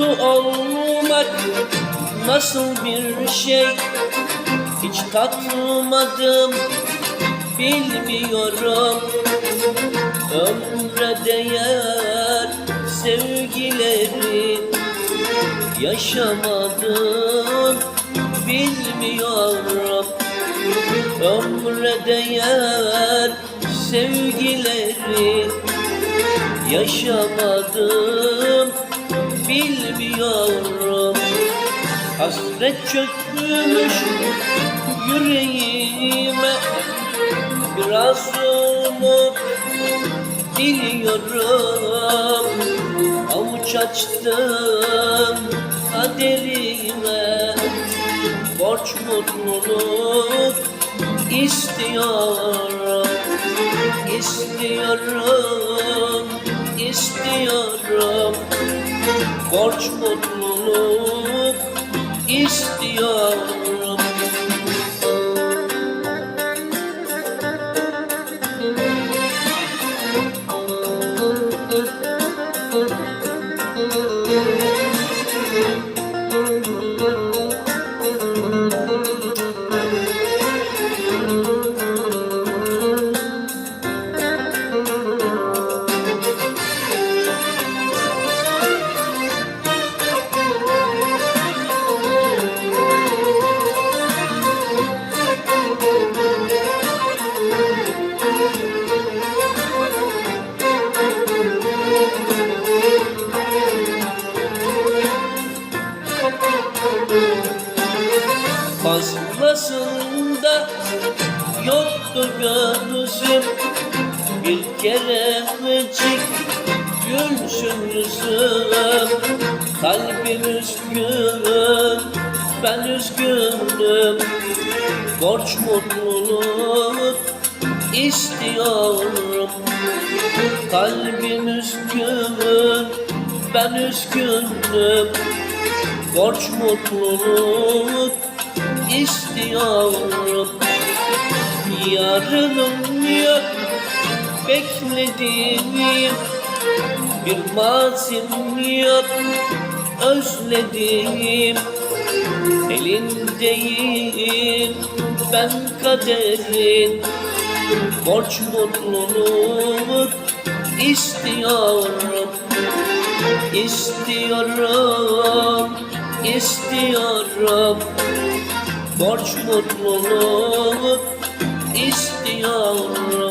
Mutlu olmak nasıl bir şey? Hiç tatmadım bilmiyorum. Ömre değer sevgileri Yaşamadım bilmiyorum. Ömre değer sevgileri Yaşamadım bilmiyorum. Hasret çökmüş yüreğime. Biraz umut diliyorum. Avuç açtım kaderime. Borç mutluluk istiyorum İstiyorum, istiyorum Borç mutluluk istiyorum Fazlasında yoktu gözüm Bir kerecik gülsün yüzüm Kalbim üzgün, ben üzgünüm. Borç mutluluk istiyorum. Kalbim üzgün, ben üzgünüm. Borç mutluluk istiyorum Yarınım yok. Beklediğim Bir mazim yok. Özlediğim Elindeyim ben kaderin Borç mutluluk istiyorum İstiyorum, istiyorum Borç mutluluk istiyorum